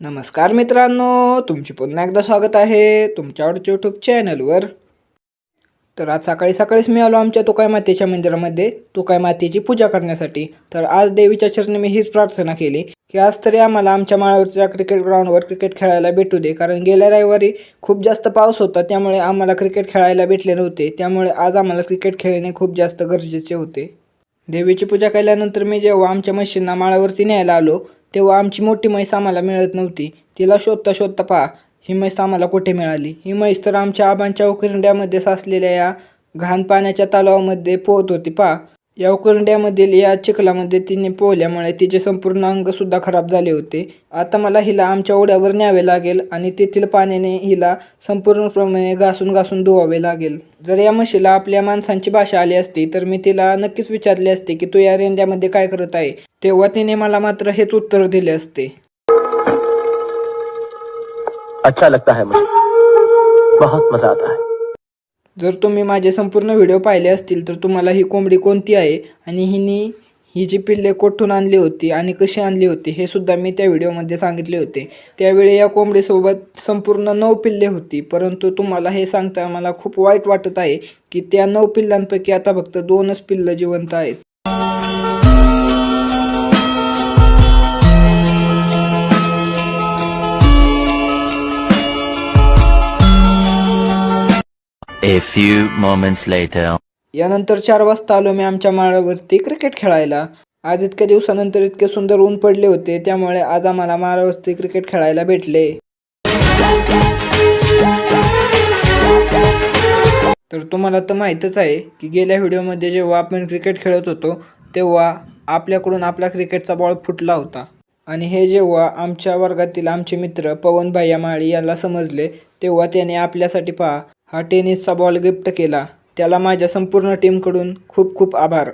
नमस्कार मित्रांनो तुमचे पुन्हा एकदा स्वागत आहे तुमच्या आवडच्या यूट्यूब चॅनलवर तर आज सकाळी सकाळीच मी आलो आमच्या तुकाय मातेच्या मंदिरामध्ये तुकाय मातेची पूजा करण्यासाठी. तर आज देवीच्या चरणी मी हीच प्रार्थना केली की आज तरी आम्हाला आमच्या माळावरच्या क्रिकेट ग्राउंडवर क्रिकेट खेळायला भेटू दे. कारण गेल्या रविवारी खूप जास्त पाऊस होता त्यामुळे आम्हाला क्रिकेट खेळायला भेटले नव्हते. त्यामुळे आज आम्हाला क्रिकेट खेळणे खूप जास्त गरजेचे होते. देवीची पूजा केल्यानंतर मी जेव्हा आमच्या म्हशींना माळावरती न्यायला आलो तेव्हा आमची मोठी म्हैस आम्हाला मिळत नव्हती. तिला शोधता शोधता पहा ही म्हैस आम्हाला कुठे मिळाली? ही म्हैस तर आमच्या आबांच्या उकरंड्यामध्ये साचलेल्या या घाण पाण्याच्या तलावामध्ये पोहत होती पहा. या उकरंड्यामधील या चिखलामध्ये तिने पोहल्यामुळे तिचे संपूर्ण अंगसुद्धा खराब झाले होते. आता मला हिला आमच्या ओढ्यावर न्यावे लागेल आणि तेथील पाण्याने हिला संपूर्णप्रमाणे घासून घासून धुवावे लागेल. जर या म्हशीला आपल्या माणसांची भाषा आली असती तर मी तिला नक्कीच विचारले असते की तू या रेंद्यामध्ये काय करत आहे? तेव्हा तिने मला मात्र हेच उत्तर दिले असते. अच्छा लगता है मुझे। बहुत मजा आता है। जर तुम्ही माझे संपूर्ण व्हिडिओ पाहिले असतील तर तुम्हाला ही कोंबडी कोणती आहे आणि हिने ही जी पिल्ले कोठून आणली होती आणि कशी आणली होती हे सुद्धा मी त्या व्हिडिओमध्ये सांगितले होते. त्यावेळी या कोंबडीसोबत संपूर्ण नऊ पिल्ले होती परंतु तुम्हाला हे सांगता मला खूप वाईट वाटत आहे की त्या नऊ पिल्लांपैकी आता फक्त दोनच पिल्लं जिवंत आहेत. A few moments later. यानंतर चार वाजता आलो मी आमच्या माळावरती क्रिकेट खेळायला. आज इतक्या दिवसानंतर इतके सुंदर ऊन पडले होते त्यामुळे आज आम्हाला माळावरती क्रिकेट खेळायला भेटले. तर तुम्हाला तर माहीतच आहे की गेल्या व्हिडिओमध्ये जेव्हा आपण क्रिकेट खेळत होतो तेव्हा आपल्याकडून आपला क्रिकेटचा बॉल फुटला होता. आणि हे जेव्हा आमच्या वर्गातील आमचे मित्र पवन भाईया माळी याला समजले तेव्हा त्याने आपल्यासाठी पहा हा टेनिसचा बॉल गिफ्ट केला. त्याला माझ्या संपूर्ण टीमकडून खूप खूप आभार.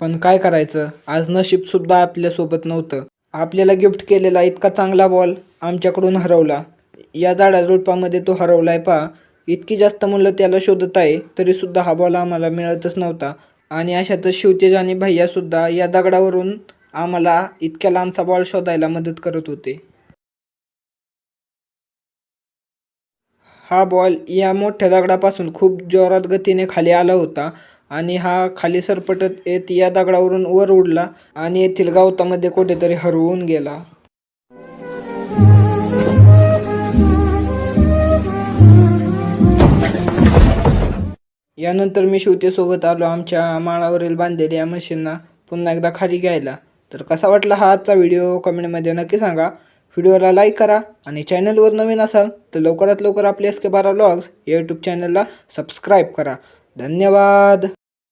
पण काय करायचं? आज नशीबसुद्धा आपल्यासोबत नव्हतं. आपल्याला गिफ्ट केलेला इतका चांगला बॉल आमच्याकडून हरवला. या झाडाझुडपामध्ये तो हरवलाय पहा. इतकी जास्त मुलं त्याला शोधत आहे तरीसुद्धा हा बॉल आम्हाला मिळतच नव्हता. आणि अशातच शिवतेज आणि भैयासुद्धा या दगडावरून आम्हाला इतक्या लांबचा बॉल शोधायला मदत करत होते. हा बॉल या मोठ्या दगडापासून खूप जोरात गतीने खाली आला होता आणि हा खाली सरपटत येत या दगडावरून वर उडला आणि येथील गवतामध्ये कुठेतरी हरवून गेला. यानंतर मी शिवतेसोबत आलो आमच्या माळावरील बांधलेल्या मशीनना पुन्हा एकदा खाली घ्यायला. तर कसा वाटला हा आजचा व्हिडिओ कमेंटमध्ये नक्की सांगा. व्हिडिओला लाईक करा आणि चॅनलवर नवीन असाल तर लवकरात लवकर आपले एस के बारा ब्लॉग्स या यूट्यूब चॅनलला सबस्क्राईब करा. धन्यवाद!